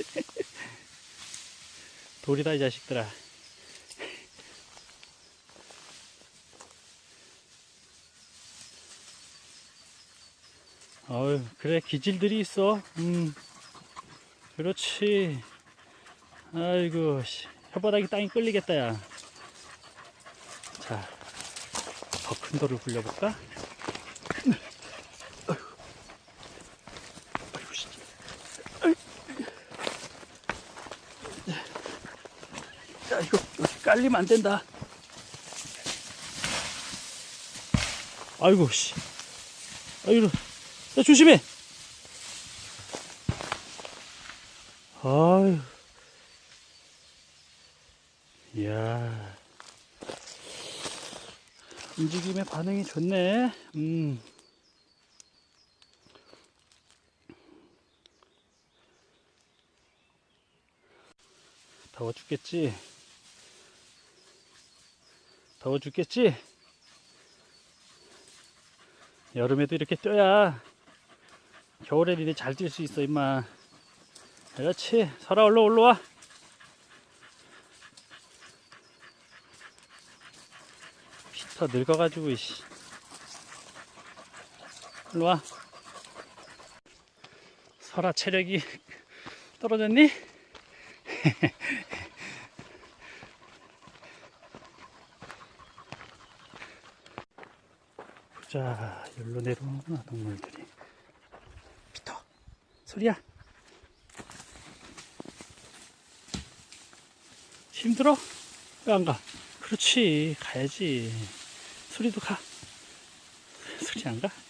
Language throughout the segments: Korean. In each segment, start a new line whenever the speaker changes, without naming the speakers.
돌이다 이 자식들아. 어유 그래 기질들이 있어. 음, 그렇지. 아이고 씨, 혓바닥이 땅이 끌리겠다 야. 자, 더 큰 돌을 굴려볼까? 아이고, 아이고 씨. 야 이거 여기 깔리면 안 된다. 아이고 씨. 아이고, 야 조심해. 아유. 이야. 움직임의 반응이 좋네. 음. 더워 죽겠지? 더워 죽겠지? 여름에도 이렇게 뛰어야 겨울에 니네 잘 뛸 수 있어 임마. 그렇지. 설아 얼른 올라와. 피터 늙어가지고 이씨. 일로와. 설아 체력이 떨어졌니? 자 여기로 내려오는구나 동물들이 피터 소리야 힘들어? 왜 안 가? 그렇지 가야지 소리도 가 소리 안 가?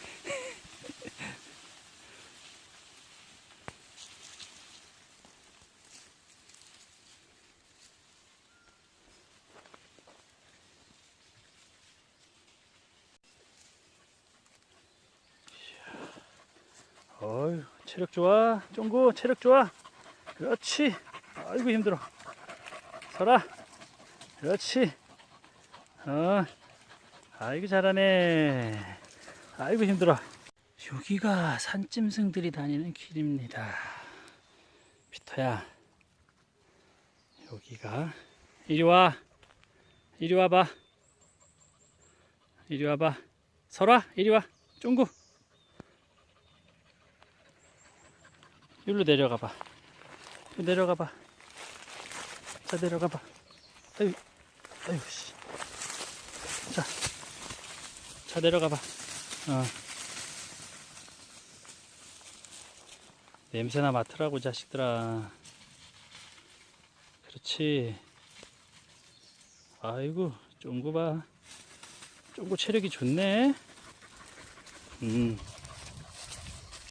어휴 체력 좋아? 쫑구 체력 좋아? 그렇지. 아이고 힘들어. 설아. 그렇지. 어. 아이고 잘하네. 아이고 힘들어. 여기가 산짐승들이 다니는 길입니다. 피터야. 여기가. 이리 와. 이리 와봐. 이리 와봐. 설아 이리 와. 쫑구 여기로 내려가봐 내려가봐 자 내려가봐 아유 아유 씨. 자, 자 내려가봐. 어. 냄새나 맡으라고 자식들아. 그렇지. 아이고 쫑구 봐. 쫑구 체력이 좋네. 음.